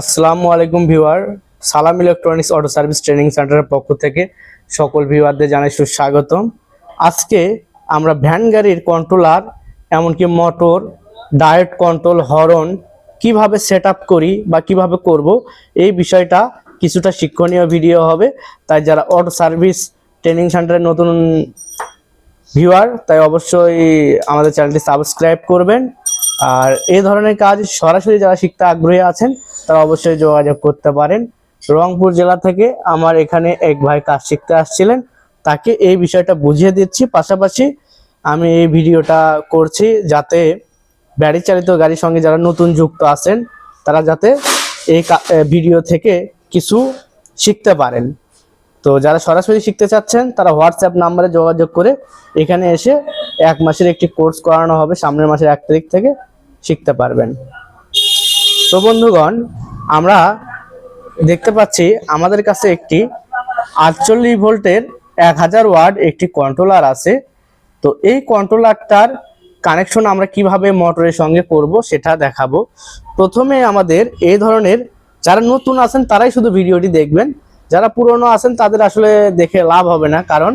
আসসালামু আলাইকুম ভিউয়ার, সালাম ইলেকট্রনিক্স অটো সার্ভিস ট্রেনিং সেন্টারের পক্ষ থেকে সকল ভিউয়ারদের জানাই সুস্বাগতম। আজকে আমরা ভ্যান গাড়ির কন্ট্রোলার এমনকি মোটর ডায়েট কন্ট্রোল হরন কীভাবে সেট করি বা কীভাবে করব, এই বিষয়টা কিছুটা শিক্ষণীয় ভিডিও হবে। তাই যারা অটো সার্ভিস ট্রেনিং সেন্টারের নতুন ভিউয়ার, তাই অবশ্যই আমাদের চ্যানেলটি সাবস্ক্রাইব করবেন। আর এই ধরনের কাজ সরাসরি যারা শিখতে আগ্রহী আছেন তারা অবশ্যই যোগাযোগ করতে পারেন। রংপুর জেলা থেকে আমার এখানে এক ভাই কাজ শিখতে আসছিলেন। তাকে এই বিষয়টা বুঝিয়ে দিচ্ছি। পাশাপাশি আমি এই ভিডিওটা করছি যাতে ব্যাটারি চালিত গাড়ির সঙ্গে যারা নতুন যুক্ত আছেন, তারা যাতে এই ভিডিও থেকে কিছু শিখতে পারেন। তো যারা সরাসরি শিখতে চাচ্ছেন, তারা হোয়াটসঅ্যাপ নাম্বারে যোগাযোগ করে এখানে এসে এক মাসের একটি কোর্স করানো হবে। সামনের মাসের এক তারিখ থেকে শিখতে পারবেন। তো বন্ধুগণ, আমরা দেখতে পাচ্ছি আমাদের কাছে একটি আটচল্লিশ ভোল্টের এক হাজার ওয়াট একটি কন্ট্রোলার আছে। তো এই কন্ট্রোলারটার কানেকশন আমরা কীভাবে মোটরের সঙ্গে করব সেটা দেখাবো। প্রথমে আমাদের এই ধরনের যারা নতুন আছেন, তারাই শুধু ভিডিওটি দেখবেন। যারা পুরনো আছেন, তাদের আসলে দেখে লাভ হবে না, কারণ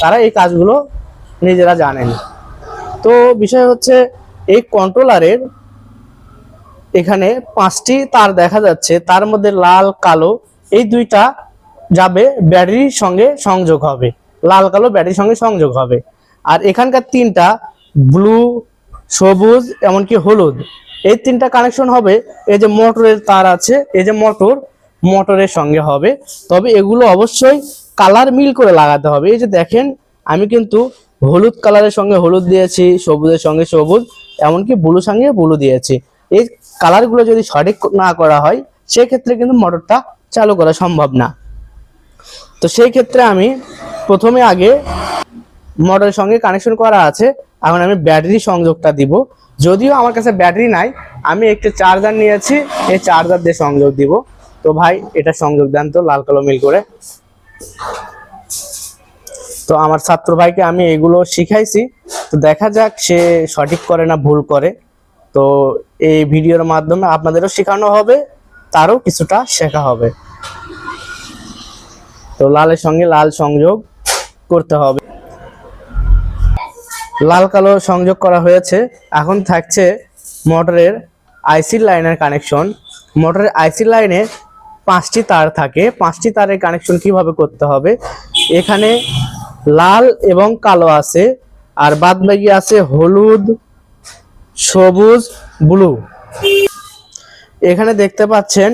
তারা এই কাজগুলো নিজেরা জানেন। তো বিষয় হচ্ছে, এই কন্ট্রোলারের এখানে পাঁচটি তার দেখা যাচ্ছে। তার মধ্যে লাল, কালো, এই দুইটা যাবে ব্যাটারির সঙ্গে সংযোগ হবে। লাল, কালো ব্যাটারির সঙ্গে সংযোগ হবে। আর এখানকার তিনটা ব্লু, সবুজ, এমনকি হলুদ, এই তিনটা কানেকশন হবে। এই যে মোটরের তার আছে, এই যে মোটর, মোটরের সঙ্গে হবে। তবে এগুলো অবশ্যই কালার মিল করে লাগাতে হবে। এই যে দেখেন, আমি কিন্তু হলুদ কালারের সঙ্গে হলুদ দিয়েছি, সবুজের সঙ্গে সবুজ, এমনকি ব্লু সঙ্গে ব্লু দিয়েছি। এই কালারগুলো যদি সঠিক না করা হয়, সেক্ষেত্রে কিন্তু মোটরটা চালু করা সম্ভব না। তো সেই ক্ষেত্রে আমি প্রথমে আগে মোটরের সঙ্গে কানেকশন করা আছে, এখন আমি ব্যাটারি সংযোগটা দিব। যদিও আমার কাছে ব্যাটারি নাই, আমি একটি চার্জার নিয়েছি, এই চার্জার দিয়ে সংযোগ দিব। তো ভাই, এটা সংযোগ দেন তো, লাল কালো মিল করে। তো আমার ছাত্র ভাইকে আমি এগুলো শিখাইছি। তো দেখা যাক সে সঠিক করে না ভুল করে। তো এই ভিডিওর মাধ্যমে আপনাদেরও শেখানো হবে, তারও কিছুটা শেখা হবে। তো লালের সঙ্গে লাল সংযোগ করতে হবে। লাল কালো সংযোগ করা হয়েছে। এখন থাকছে মোটরের আইসি লাইনের কানেকশন। মোটরের আইসি লাইনে পাঁচটি তার থাকে। পাঁচটি তারের কানেকশন কীভাবে করতে হবে? এখানে লাল এবং কালো আছে। আর বাদ বাকি আছে হলুদ সবুজ ব্লু এখানে দেখতে পাচ্ছেন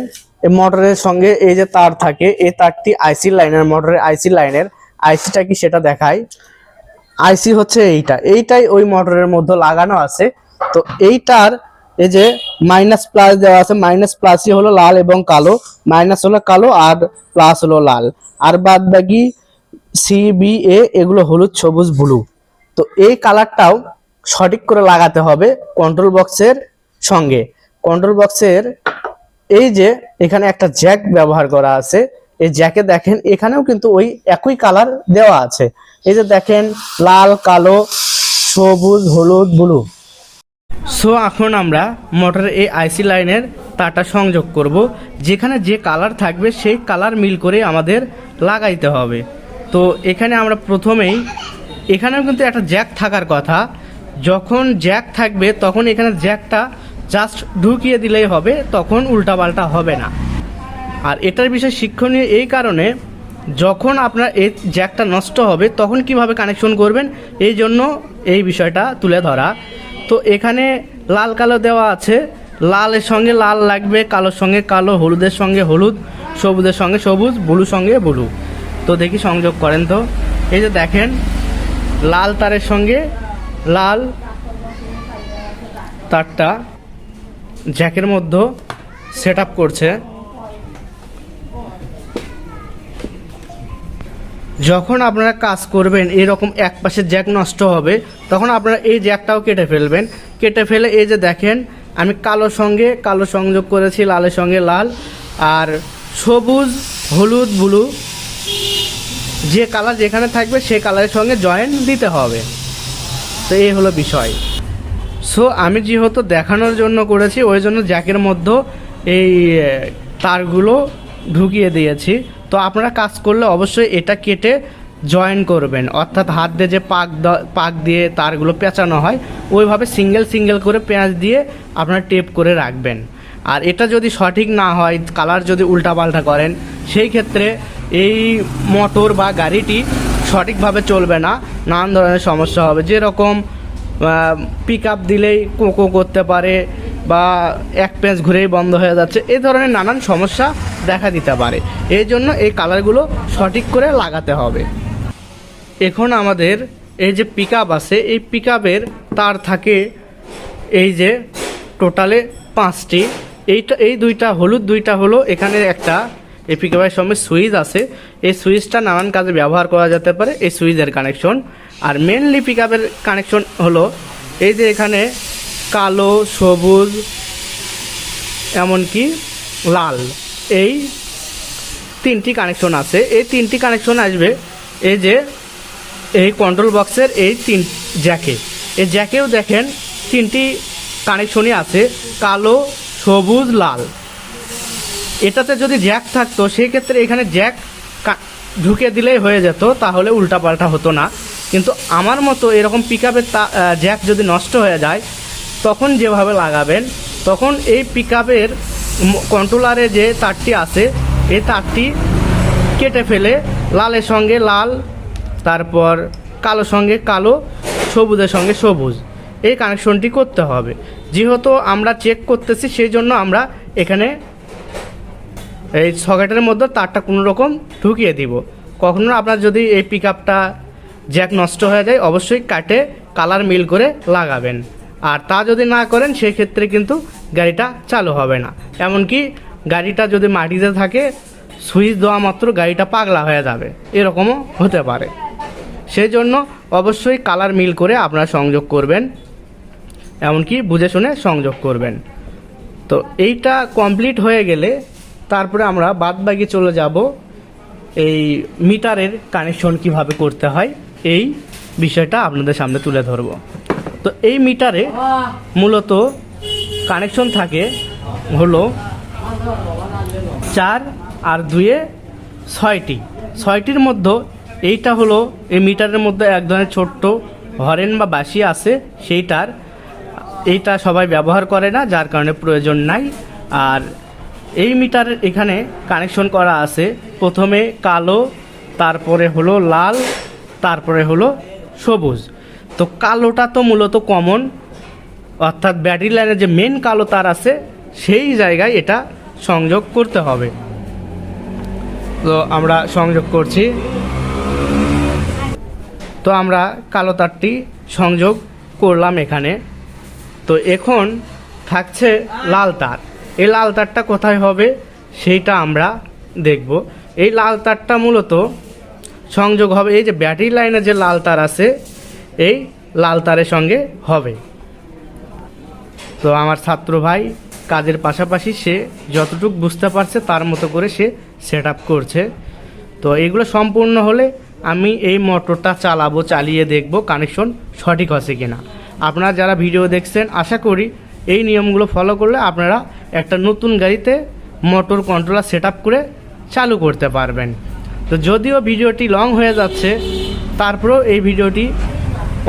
মোটরের সঙ্গে এই যে তার থাকে, এই তারটি আইসি লাইনের মোটরের আইসি লাইনের আইসিটা কি সেটা দেখায় আইসি হচ্ছে এইটা। এইটাই ওই মোটরের মধ্যে লাগানো আছে। তো এইটার এই যে মাইনাস প্লাস দেওয়া আছে মাইনাস প্লাসই হলো লাল এবং কালো। মাইনাস হলো কালো আর প্লাস হলো লাল। আর বাদ বাকি সি বি এগুলো হলুদ, সবুজ ব্লু তো এই কালারটাও সঠিক করে লাগাতে হবে কন্ট্রোল বক্সের সঙ্গে। কন্ট্রোল বক্সের এই যে এখানে একটা জ্যাক ব্যবহার করা আছে, এই জ্যাকে দেখেন এখানেও কিন্তু ওই একই কালার দেওয়া আছে। এই যে দেখেন, লাল, কালো, সবুজ, হলুদ ব্লু সো এখন আমরা মোটরের এই আইসি লাইনের তারটা সংযোগ করব, যেখানে যে কালার থাকবে সেই কালার মিল করে আমাদের লাগাইতে হবে। তো, এখানে আমরা প্রথমেই, এখানেও কিন্তু একটা জ্যাক থাকার কথা যখন জ্যাক থাকবে, তখন এখানে জ্যাকটা জাস্ট ঢুকিয়ে দিলেই হবে, তখন উল্টাপাল্টা হবে না। আর এটার বিষয় শিক্ষণীয় এই কারণে, যখন আপনার এই জ্যাকটা নষ্ট হবে, তখন কীভাবে কানেকশন করবেন, এই জন্য এই বিষয়টা তুলে ধরা। তো এখানে লাল কালো দেওয়া আছে, লালের সঙ্গে লাল লাগবে, কালোর সঙ্গে কালো, হলুদের সঙ্গে হলুদ, সবুজের সঙ্গে সবুজ, ব্লুর সঙ্গে ব্লু। তো দেখি সংযোগ করেন তো। এই যে দেখেন, লাল তারের সঙ্গে লাল, তারটা জ্যাকের মধ্যে সেট করছে। যখন আপনারা কাজ করবেন, এরকম এক পাশে জ্যাক নষ্ট হবে, তখন আপনারা এই জ্যাকটাও কেটে ফেলবেন। কেটে ফেলে এই যে দেখেন, আমি কালো সঙ্গে কালো সংযোগ করেছি, লালের সঙ্গে লাল, আর সবুজ, হলুদ, ব্লু, যে কালার যেখানে থাকবে, সে কালারের সঙ্গে জয়েন দিতে হবে। তো এই হলো বিষয়। সো আমি যেহেতু দেখানোর জন্য করেছি, ওই জন্য জ্যাকের মধ্যে এই তারগুলো ঢুকিয়ে দিয়েছি। তো আপনারা কাজ করলে অবশ্যই এটা কেটে জয়েন করবেন। অর্থাৎ হাত দিয়ে যে পাক পাক দিয়ে তারগুলো পেঁচানো হয়, ওইভাবে সিঙ্গেল সিঙ্গেল করে পেঁয়াজ দিয়ে আপনারা টেপ করে রাখবেন। আর এটা যদি সঠিক না হয় কালার যদি উল্টাপাল্টা করেন, সেই ক্ষেত্রে এই মোটর বা গাড়িটি সঠিকভাবে চলবে না, নানান ধরনের সমস্যা হবে। যেরকম পিক আপ দিলেই কোকো করতে পারে বা এক পেঁচ ঘুরেই বন্ধ হয়ে যাচ্ছে এই ধরনের নানান সমস্যা দেখা দিতে পারে। এই জন্য এই কালারগুলো সঠিক করে লাগাতে হবে। এখন আমাদের এই যে পিক আছে, এই পিক তার থাকে এই যে টোটালে পাঁচটি। এইটা, এই দুইটা হলুদ, দুইটা হলো এখানে একটা এই পিকআপের সঙ্গে সুইচ আছে। এই সুইচটা নানান কাজে ব্যবহার করা যেতে পারে, এই সুইচের কানেকশন আর মেনলি পিকআপের কানেকশন হলো এই যে এখানে কালো, সবুজ, এমনকি লাল, এই তিনটি কানেকশন আছে। এই তিনটি কানেকশন আসবে এই যে এই কন্ট্রোল বক্সের এই তিন জ্যাকে এই জ্যাকেও দেখেন তিনটি কানেকশনই আছে, কালো, সবুজ, লাল। এটাতে যদি জ্যাক থাকতো সেই ক্ষেত্রে এখানে জ্যাক ঢুকে দিলেই হয়ে যেত, তাহলে উল্টাপাল্টা হতো না। কিন্তু আমার মতো এরকম পিক আপের জ্যাক যদি নষ্ট হয়ে যায়, তখন যেভাবে লাগাবেন, তখন এই পিক আপের কন্ট্রোলারে যে তারটি আছে, এই তারটি কেটে ফেলে লালের সঙ্গে লাল, তারপর কালো সঙ্গে কালো, সবুজের সঙ্গে সবুজ, এই কানেকশনটি করতে হবে। যেহেতু আমরা চেক করতেছি, সেই জন্য আমরা এখানে এই সকেটের মধ্যে তারটা কোনো রকম ঢুকিয়ে দিব। কখনো আপনার যদি এই পিক আপটা জ্যাক নষ্ট হয়ে যায়, অবশ্যই কাটে, কালার মিল করে লাগাবেন। আর তা যদি না করেন সেই ক্ষেত্রে কিন্তু গাড়িটা চালু হবে না। এমনকি গাড়িটা যদি মাটিতে থাকে, সুইচ দেওয়া মাত্র গাড়িটা পাগলা হয়ে যাবে। এরকমও হতে পারে। সেই জন্য অবশ্যই কালার মিল করে আপনারা সংযোগ করবেন। এমনকি বুঝে শুনে সংযোগ করবেন। তো এইটা কমপ্লিট হয়ে গেলে তারপরে আমরা বাদ বাকি চলে যাব এই মিটারের কানেকশন কীভাবে করতে হয়, এই বিষয়টা আপনাদের সামনে তুলে ধরব। তো এই মিটারে মূলত কানেকশন থাকে হলো চার আর দুয়ে ছয়টি। ছয়টির মধ্যে এইটা হলো এই মিটারের মধ্যে এক ধরনের ছোট্ট হরেন বা বাসি আছে, সেইটার, এইটা সবাই ব্যবহার করে না, যার কারণে প্রয়োজন নাই। আর এই মিটারের এখানে কানেকশন করা আছে। প্রথমে কালো, তারপরে হলো লাল, তারপরে হলো সবুজ। তো কালোটা তো মূলত কমন অর্থাৎ ব্যাটারি লাইনের যে মেন কালো তার আছে, সেই জায়গায় এটা সংযোগ করতে হবে। তো আমরা সংযোগ করছি। তো আমরা কালো তারটি সংযোগ করলাম এখানে। তো এখন থাকছে লাল তার। এই লাল তারটা কোথায় হবে সেইটা আমরা দেখব। এই লাল তারটা মূলত সংযোগ হবে, এই যে ব্যাটারি লাইনে যে লাল তার আছে, এই লাল তারের সঙ্গে হবে। তো আমার ছাত্র ভাই কাজের পাশাপাশি সে যতটুকু বুঝতে পারছে তার মতো করে সে সেট করছে। তো এগুলো সম্পূর্ণ হলে আমি এই মোটরটা চালাবো, চালিয়ে দেখব কানেকশন সঠিক আছে কিনা। আপনারা যারা ভিডিও দেখছেন, আশা করি এই নিয়মগুলো ফলো করলে আপনারা একটা নতুন গাড়িতে মোটর কন্ট্রোলার সেট করে চালু করতে পারবেন। তো যদিও ভিডিওটি লং হয়ে যাচ্ছে, তারপরেও এই ভিডিওটি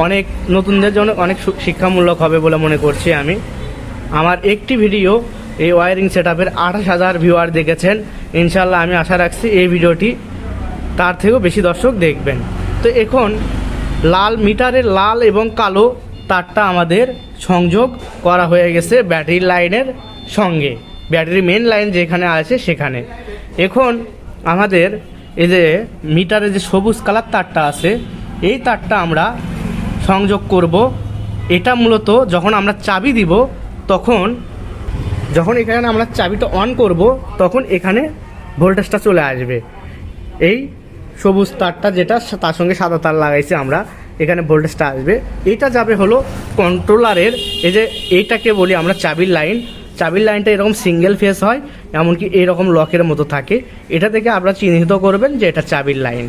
অনেক নতুনদের জন্য অনেক শিক্ষামূলক হবে বলে মনে করছি আমি। আমার একটি ভিডিও এই ওয়ারিং সেট আপের আঠাশ হাজার ভিউয়ার দেখেছেন ইনশাল্লাহ আমি আশা রাখছি এই ভিডিওটি তার থেকেও বেশি দর্শক দেখবেন। তো এখন লাল মিটারের লাল এবং কালো তারটা আমাদের সংযোগ করা হয়ে গেছে ব্যাটারি লাইনের সঙ্গে। ব্যাটারি মেন লাইন যেখানে আছে সেখানে। এখন আমাদের এই যে মিটারে যে সবুজ কালার তারটা আছে, এই তারটা আমরা সংযোগ করব। এটা মূলত যখন আমরা চাবি দিব, তখন যখন এখানে আমরা চাবিটা অন করব, তখন এখানে ভোল্টেজটা চলে আসবে। এই সবুজ তারটা যেটা তার সঙ্গে সাদা তার লাগাইছি আমরা। এখানে ভোল্টেজটা আসবে। এটা যাবে হলো কন্ট্রোলারের এই যে এইটাকে বলি আমরা চাবির লাইন চাবির লাইনটা এরকম সিঙ্গেল ফেস হয়, এমনকি এরকম লকের মতো থাকে। এটা থেকে আপনারা চিহ্নিত করবেন যে এটা চাবির লাইন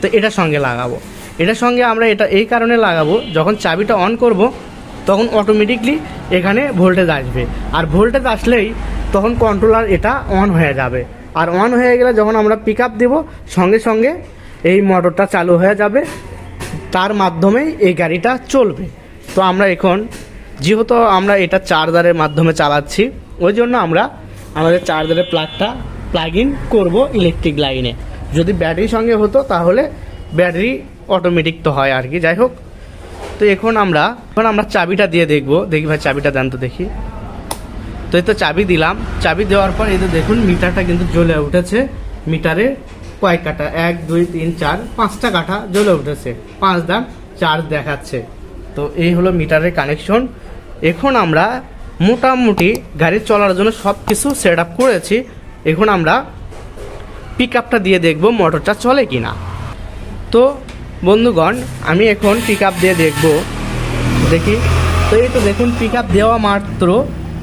তো এটার সঙ্গে লাগাবো। এটার সঙ্গে আমরা এটা এই কারণে লাগাবো, যখন চাবিটা অন করব, তখন অটোমেটিকলি এখানে ভোল্টেজ আসবে। আর ভোল্টেজ আসলেই তখন কন্ট্রোলার এটা অন হয়ে যাবে। আর অন হয়ে গেলে যখন আমরা পিক আপ দেবো, সঙ্গে সঙ্গে এই মোটরটা চালু হয়ে যাবে। তার মাধ্যমেই এই গাড়িটা চলবে। তো আমরা এখন, যেহেতু আমরা এটা চার্জারের মাধ্যমে চালাচ্ছি, ওই জন্য আমরা আমাদের চার্জারের প্লাগটা প্লাগ ইন করব ইলেকট্রিক লাইনে যদি ব্যাটারির সঙ্গে হতো, তাহলে ব্যাটারি অটোমেটিক তো হয় আর কি। যাই হোক, তো এখন আমরা এখন আমরা চাবিটা দিয়ে দেখব। দেখি ভাই, চাবিটা দেন তো দেখি। তো এই তো চাবি দিলাম। চাবি দেওয়ার পর এই তো দেখুন, মিটারটা কিন্তু জ্বলে উঠেছে। মিটারে কয়েক কাটা এক, দুই, তিন, চার, পাঁচটা কাঠা জ্বলে উঠেছে। পাঁচ দাম চার্জ দেখাচ্ছে। তো এই হলো মিটারের কানেকশন। এখন আমরা মোটামুটি গাড়ি চলার জন্য সব কিছু সেট আপ করেছি। এখন আমরা পিক আপটা দিয়ে দেখব মোটরটা চলে কি না তো বন্ধুগণ, আমি এখন পিক আপ দিয়ে দেখব। দেখি। তো এই তো দেখুন পিক আপ দেওয়া মাত্র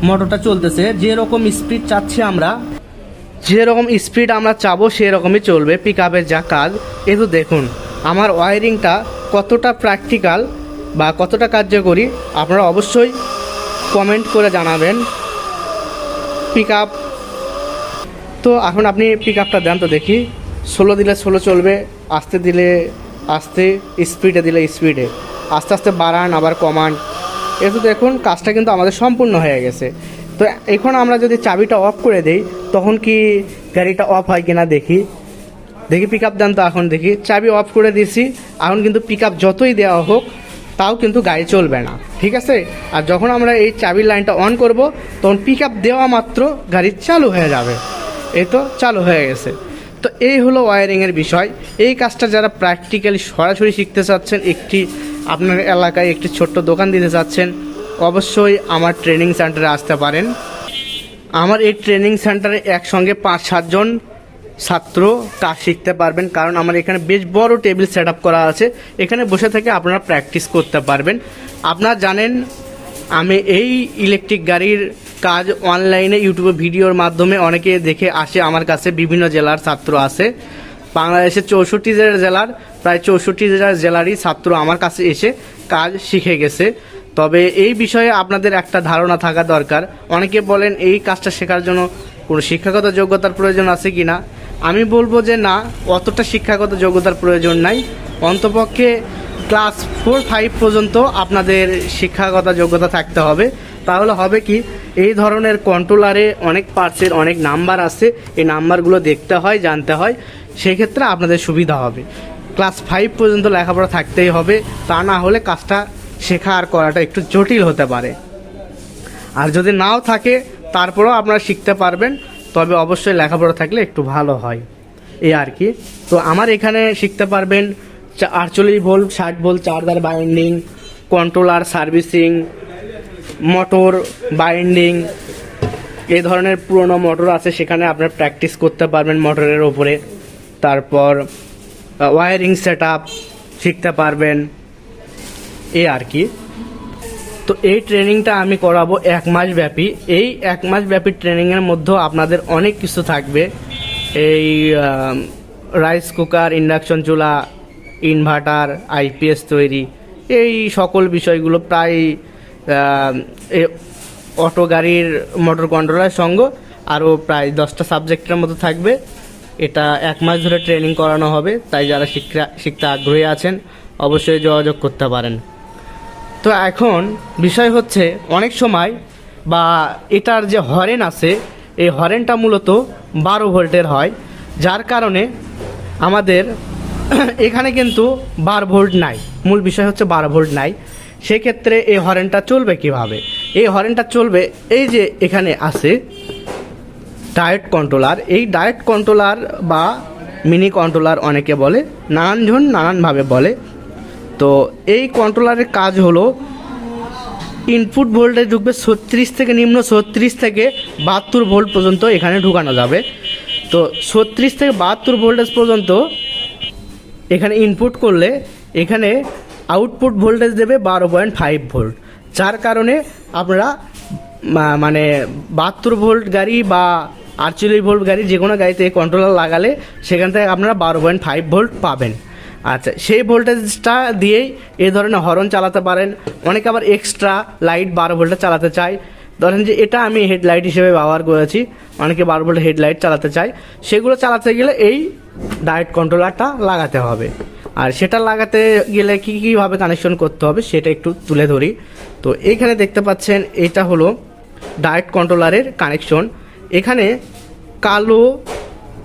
মোটরটা চলতেছে। যেরকম স্পিড চাচ্ছি আমরা যেরকম স্পিড আমরা চাবো, সেরকমই চলবে। পিক আপের যা কাজ। এ তো দেখুন, আমার ওয়ারিংটা কতটা প্র্যাকটিক্যাল বা কতটা কার্যকরী, আপনারা অবশ্যই কমেন্ট করে জানাবেন। পিক আপ তো এখন আপনি পিক আপটা দেন তো দেখি। ষোলো দিলে ষোলো চলবে, আস্তে দিলে আস্তে স্পিডে দিলে স্পিডে আস্তে আস্তে বাড়ান, আবার কমান। এ তো দেখুন, কাজটা কিন্তু আমাদের সম্পূর্ণ হয়ে গেছে। তো এখন আমরা যদি চাবিটা অফ করে দেই, তখন কি গাড়িটা অফ হয় কিনা দেখি। দেখি পিক আপ দেন তো এখন দেখি। চাবি অফ করে দিছি এখন কিন্তু পিক আপ যতই দেওয়া হোক, তাও কিন্তু গাড়ি চলবে না। ঠিক আছে? আর যখন আমরা এই চাবির লাইনটা অন করব, তখন পিক আপ দেওয়া মাত্র গাড়ি চালু হয়ে যাবে। এই তো চালু হয়ে গেছে। তো এই হলো ওয়ারিংয়ের বিষয়। এই কাজটা যারা প্র্যাকটিক্যালি সরাসরি শিখতে চাচ্ছেন, একটি আপনার এলাকায় একটি ছোট্ট দোকান দিতে চাচ্ছেন অবশ্যই আমার ট্রেনিং সেন্টারে আসতে পারেন। আমার এই ট্রেনিং সেন্টারে একসঙ্গে পাঁচ সাতজন ছাত্র কাজ শিখতে পারবেন, কারণ আমার এখানে বেশ বড় টেবিল সেট করা আছে। এখানে বসে থেকে আপনারা প্র্যাকটিস করতে পারবেন। আপনারা জানেন, আমি এই ইলেকট্রিক গাড়ির কাজ অনলাইনে ইউটিউবে ভিডিওর মাধ্যমে অনেকে দেখে আসে, আমার কাছে বিভিন্ন জেলার ছাত্র আছে। বাংলাদেশের চৌষট্টি জেলার, প্রায় চৌষট্টি জেলার জেলারই ছাত্র আমার কাছে এসে কাজ শিখে গেছে। তবে এই বিষয়ে আপনাদের একটা ধারণা থাকা দরকার। অনেকে বলেন, এই কাজটা শেখার জন্য কোনো শিক্ষাগত যোগ্যতার প্রয়োজন আছে কি না আমি বলব যে না, অতটা শিক্ষাগত যোগ্যতার প্রয়োজন নাই। অন্তপক্ষে ক্লাস ফোর, ফাইভ পর্যন্ত আপনাদের শিক্ষাগত যোগ্যতা থাকতে হবে। তাহলে হবে কি, এই ধরনের কন্ট্রোলারে অনেক পার্টসের অনেক নাম্বার আছে। এই নাম্বারগুলো দেখতে হয়, জানতে হয়। সেই ক্ষেত্রে আপনাদের সুবিধা হবে। ক্লাস ফাইভ পর্যন্ত লেখাপড়া থাকতেই হবে। তা না হলে কাজটা শেখা আর করাটা একটু জটিল হতে পারে। আর যদি নাও থাকে, তারপরেও আপনারা শিখতে পারবেন, তবে অবশ্যই লেখাপড়া থাকলে একটু ভালো হয়। এই আর কি। তো আমার এখানে শিখতে পারবেন আটচল্লিশ ভোল্ট, ষাট volt charger binding, controller servicing, motor binding এই ধরনের পুরনো মোটর আছে, সেখানে আপনার প্র্যাকটিস করতে পারবেন মোটরের ওপরে। তারপর ওয়ারিং সেট শিখতে পারবেন। এই আর কি। তো এই ট্রেনিংটা আমি করাবো এক মাস ব্যাপী। এই এক মাস ব্যাপী ট্রেনিংয়ের মধ্যেও আপনাদের অনেক কিছু থাকবে। এই রাইস কুকার ইন্ডাকশন চুলা ইনভার্টার আইপিএস তৈরি। এই সকল বিষয়গুলো প্রায় এ, অটো গাড়ির মোটর কন্ট্রোলার সঙ্গ আরও প্রায় দশটা সাবজেক্টের মতো থাকবে। এটা এক মাস ধরে ট্রেনিং করানো হবে। তাই যারা শিক্ষা, শিখতে আগ্রহী আছেন, অবশ্যই যোগাযোগ করতে পারেন। তো এখন বিষয় হচ্ছে অনেক সময় বা এটার যে হরেন আছে, এই হরেনটা মূলত বারো ভোল্টের হয়, যার কারণে আমাদের এখানে কিন্তু বারো ভোল্ট নাই। মূল বিষয় হচ্ছে বারো ভোল্ট নাই। সেক্ষেত্রে এই হরেনটা চলবে কীভাবে? এই হরেনটা চলবে এই যে এখানে আছে ডায়েট কন্ট্রোলার এই ডায়েট কন্ট্রোলার বা মিনি কন্ট্রোলার অনেকে বলে নানানজন নানানভাবে বলে। তো এই কন্ট্রোলারের কাজ হলো ইনপুট ভোল্টেজ ঢুকবে ছত্রিশ থেকে নিম্ন ছত্রিশ থেকে বাহাত্তর ভোল্ট পর্যন্ত এখানে ঢুকানো যাবে। তো ছত্রিশ থেকে বাহাত্তর ভোল্টেজ পর্যন্ত এখানে ইনপুট করলে এখানে আউটপুট ভোল্টেজ দেবে বারো পয়েন্ট ফাইভ ভোল্ট যার কারণে আপনারা মানে বাহাত্তর ভোল্ট গাড়ি বা আটচল্লিশ ভোল্ট গাড়ি যে কোনো গাড়িতে কন্ট্রোলার লাগালে সেখান থেকে আপনারা বারো পয়েন্ট ফাইভ ভোল্ট পাবেন। আচ্ছা সেই ভোল্টেজটা দিয়েই এই ধরনের হরন চালাতে পারেন। অনেকে আবার এক্সট্রা লাইট বারো ভোল্টে চালাতে চায়। ধরেন যে এটা আমি হেডলাইট হিসেবে ব্যবহার করেছি। অনেকে বারো ভোল্ট হেডলাইট চালাতে চাই সেগুলো চালাতে গেলে এই ডায়েট কন্ট্রোলারটা লাগাতে হবে। আর সেটা লাগাতে গেলে কী কীভাবে কানেকশন করতে হবে সেটা একটু তুলে ধরি। তো এখানে দেখতে পাচ্ছেন, এটা হলো ডায়েট কন্ট্রোলারের কানেকশন এখানে কালো,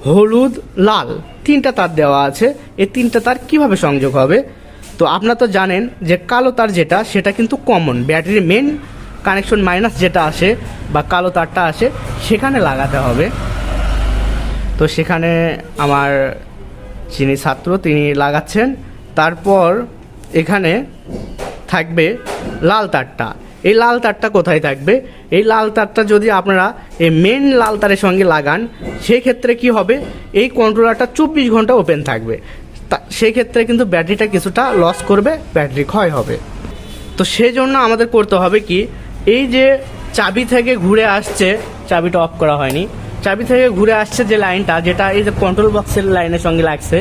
হলুদ, লাল তিনটা তার দেওয়া আছে। এই তিনটা তার কীভাবে সংযোগ হবে? তো আপনারা তো জানেন যে কালো তার যেটা, সেটা কিন্তু কমন ব্যাটারির মেন কানেকশন মাইনাস যেটা আসে বা কালো তারটা আসে, সেখানে লাগাতে হবে। তো সেখানে আমার যিনি ছাত্র, তিনি লাগাচ্ছেন। তারপর এখানে থাকবে লাল তারটা। এই লাল তারটা কোথায় থাকবে? এই লাল তারটা যদি আপনারা এই মেন লাল তারের সঙ্গে লাগান সেই ক্ষেত্রে কি হবে? এই কন্ট্রোলারটা চব্বিশ ঘণ্টা ওপেন থাকবে। তা সেই ক্ষেত্রে কিন্তু ব্যাটারিটা কিছুটা লস করবে, ব্যাটারি ক্ষয় হবে। তো সেই জন্য আমাদের করতে হবে কি, এই যে চাবি থেকে ঘুরে আসছে, চাবিটা অফ করা হয়নি, চাবি থেকে ঘুরে আসছে যে লাইনটা, যেটা এই যে কন্ট্রোল বক্সের লাইনের সঙ্গে লাগছে,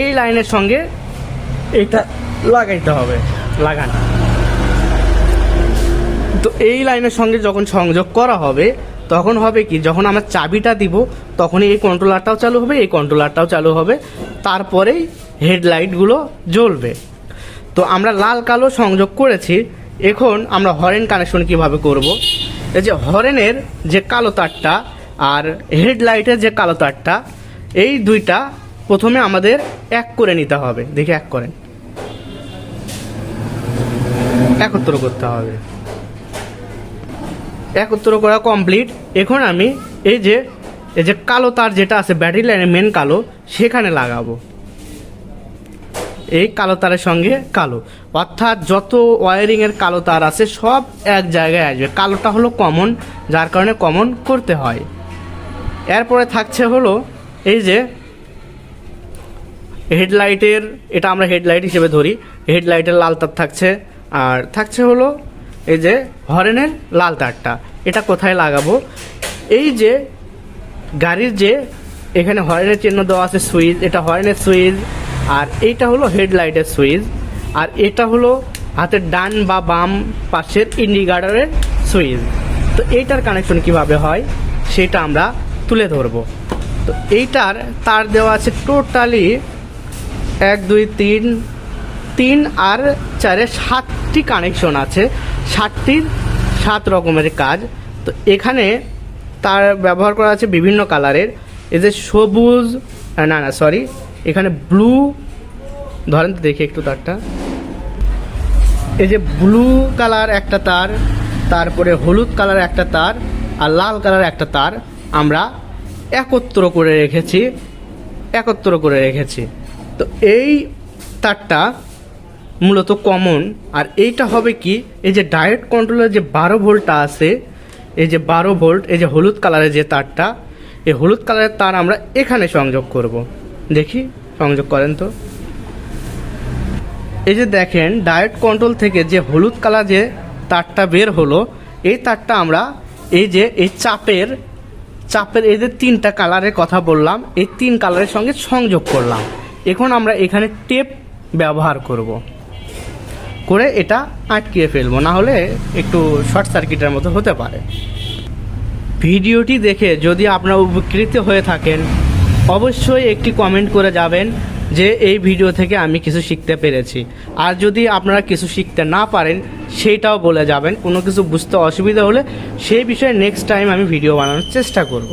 এই লাইনের সঙ্গে এটা লাগাইতে হবে, লাগান। তো এই লাইনের সঙ্গে যখন সংযোগ করা হবে, তখন হবে কি, যখন আমার চাবিটা দিব, তখনই এই কন্ট্রোলারটাও চালু হবে, এই কন্ট্রোলারটাও চালু হবে, তারপরেই হেডলাইটগুলো জ্বলবে। তো আমরা লাল কালো সংযোগ করেছি, এখন আমরা হরেন কানেকশন কীভাবে করব? এই যে হরেনের যে কালো তারটা আর হেডলাইটের যে কালো তারটা, এই দুইটা প্রথমে আমাদের এক করে নিতে হবে। দেখে, এক করেন। একত্র করতে হবে। একত্র করা কমপ্লিট এখন আমি এই যে এই যে কালো তার যেটা আছে ব্যাটারি লাইনের মেন কালো, সেখানে লাগাবো। এই কালো তারের সঙ্গে কালো। অর্থাৎ যত ওয়ারিংয়ের কালো তার আছে, সব এক জায়গায় আসবে। কালোটা হলো কমন যার কারণে কমন করতে হয়। এরপরে থাকছে হলো এই যে হেডলাইটের এটা আমরা হেডলাইট হিসেবে ধরি। হেডলাইটের লাল তার থাকছে। আর থাকছে হলো এই যে হরেনের লাল তারটা, এটা কোথায় লাগাবো? এই যে গাড়ির যে এখানে হরেনের চিহ্ন দেওয়া আছে সুইচ, এটা হরেনের সুইচ, আর এইটা হলো হেডলাইটের সুইচ, আর এটা হলো হাতের ডান বা বাম পাশের ইন্ডিকেটারের সুইচ। তো এইটার কানেকশন কীভাবে হয়? সেটা আমরা তুলে ধরবো। তো এইটার তার দেওয়া আছে টোটালি এক, দুই, তিন তিন আর চারে সাতটি কানেকশন আছে। সাতটির সাত রকমের কাজ। তো এখানে তার ব্যবহার করা আছে বিভিন্ন কালারের। এই যে সবুজ না না সরি এখানে ব্লু ধরেন তো দেখি একটু তারটা। এই যে ব্লু কালার একটা তার, তারপরে হলুদ কালার একটা তার, আর লাল কালার একটা তার আমরা একত্র করে রেখেছি, একত্র করে রেখেছি। তো এই তারটা মূলত কমন আর এইটা হবে কি, এই যে ডায়েট কন্ট্রোলের যে বারো ভোল্টটা আছে, এই যে বারো ভোল্ট, এই যে হলুদ কালারের যে তারটা, এই হলুদ কালারের তার আমরা এখানে সংযোগ করব। দেখি, সংযোগ করেন তো। এই যে দেখেন ডায়েট কন্ট্রোল থেকে যে হলুদ কালার যে তারটা বের হলো, এই তারটা আমরা এই যে এই চাপের চাপের এই যে তিনটা কালারের কথা বললাম, এই তিন কালারের সঙ্গে সংযোগ করলাম। এখন আমরা এখানে টেপ ব্যবহার করব। করে এটা আটকিয়ে ফেলব, না হলে একটু শর্ট সার্কিটের মতো হতে পারে। ভিডিওটি দেখে যদি আপনারা উপকৃত হয়ে থাকেন, অবশ্যই একটি কমেন্ট করে যাবেন যে এই ভিডিও থেকে আমি কিছু শিখতে পেরেছি। আর যদি আপনারা কিছু শিখতে না পারেন সেইটাও বলে যাবেন। কোনো কিছু বুঝতে অসুবিধা হলে সেই বিষয়ে নেক্সট টাইম আমি ভিডিও বানানোর চেষ্টা করব।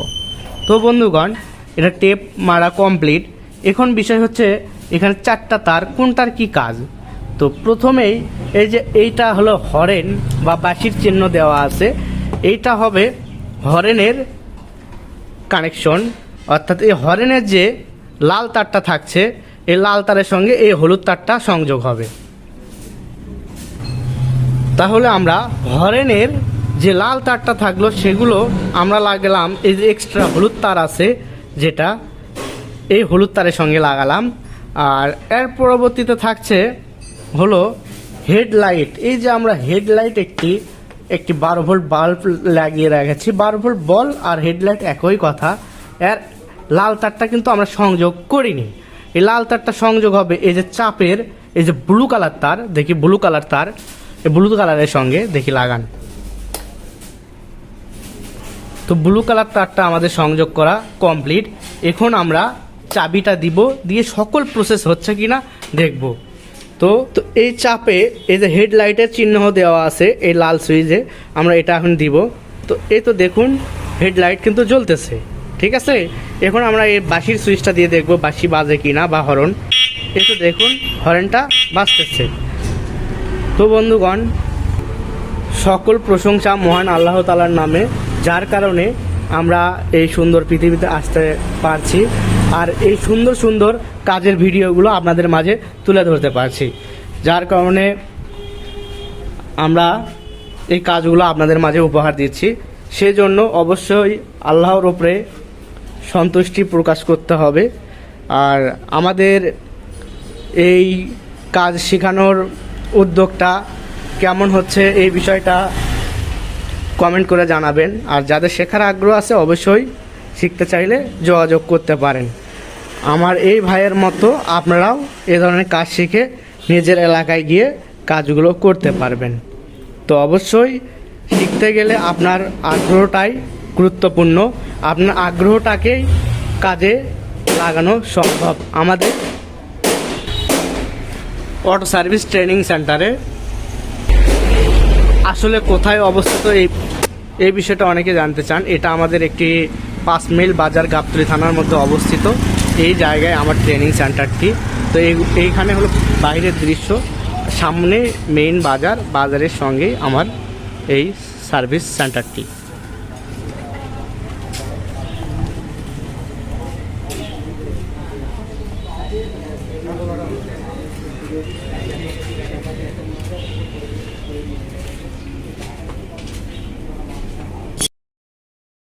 তো বন্ধুগণ, এটা টেপ মারা কমপ্লিট এখন বিষয় হচ্ছে, এখানে চারটা তার, কোনটার কি কাজ? তো প্রথমেই এই যে এইটা হলো হরেন বা বাঁশির চিহ্ন দেওয়া আছে, এইটা হবে হরেনের কানেকশন অর্থাৎ এই হরেনের যে লাল তারটা থাকছে, এই লাল তারের সঙ্গে এই হলুদ তারটা সংযোগ হবে। তাহলে আমরা হরেনের যে লাল তারটা থাকল, সেগুলো আমরা লাগালাম, এই যে এক্সট্রা হলুদ তার আছে, যেটা এই হলুদ তারের সঙ্গে লাগালাম। আর এর পরবর্তীতে থাকছে হলো হেডলাইট। এই যে আমরা হেডলাইট একটি একটি বারো ভোল্ট বাল্ব লাগিয়ে রেখেছি। বারো ভোল্ট বল আর হেডলাইট একই কথা। এর লাল তারটা কিন্তু আমরা সংযোগ করিনি। এই লাল তারটা সংযোগ হবে এই যে চাপের, এই যে ব্লু কালার তার, দেখি ব্লু কালার তার, এই ব্লু কালারের সঙ্গে দেখি লাগান। তো ব্লু কালার তারটা আমাদের সংযোগ করা কমপ্লিট। এখন আমরা চাবিটা দিব, দিয়ে সকল প্রসেস হচ্ছে কিনা দেখব। তো তো এই চাপে এই যে হেডলাইটের চিহ্ন দেওয়া আছে, এই লাল সুইচে আমরা এটা এখন দিব। তো এই তো দেখুন, হেডলাইট কিন্তু জ্বলতেছে। ঠিক আছে? এখন আমরা এই বাঁশির সুইচটা দিয়ে দেখব বাঁশি বাজে কি না বা হরন এই তো দেখুন হরেনটা বাজতেছে। তো বন্ধুগণ, সকল প্রশংসা মহান আল্লাহ তালার নামে, যার কারণে আমরা এই সুন্দর পৃথিবীতে আসতে পারছি। আর এই সুন্দর সুন্দর কাজের ভিডিওগুলো আপনাদের মাঝে তুলে ধরতে পারছি। যার কারণে আমরা এই কাজগুলো আপনাদের মাঝে উপহার দিচ্ছি। সেজন্য অবশ্যই আল্লাহর ওপরে সন্তুষ্টি প্রকাশ করতে হবে। আর আমাদের এই কাজ শেখানোর উদ্যোগটা কেমন হচ্ছে এই বিষয়টা কমেন্ট করে জানাবেন। আর যাদের শেখার আগ্রহ আছে অবশ্যই শিখতে চাইলে যোগাযোগ করতে পারেন। আমার এই ভাইয়ের মতো আপনারাও এ ধরনের কাজ শিখে নিজের এলাকায় গিয়ে কাজগুলো করতে পারবেন। তো অবশ্যই শিখতে গেলে আপনার আগ্রহটাই গুরুত্বপূর্ণ। আপনার আগ্রহটাকেই কাজে লাগানো সম্ভব। আমাদের অটো সার্ভিস ট্রেনিং সেন্টারে আসলে কোথায় অবস্থিত এই এই বিষয়টা অনেকে জানতে চান। এটা আমাদের একটি পাঁচ মিল বাজার গাবতলি থানার মধ্যে অবস্থিত। এই জায়গায় আমার ট্রেনিং সেন্টারটি তো এই, এইখানে হলো বাইরের দৃশ্য। সামনে মেইন বাজার, বাজারের সঙ্গেই আমার এই সার্ভিস সেন্টারটি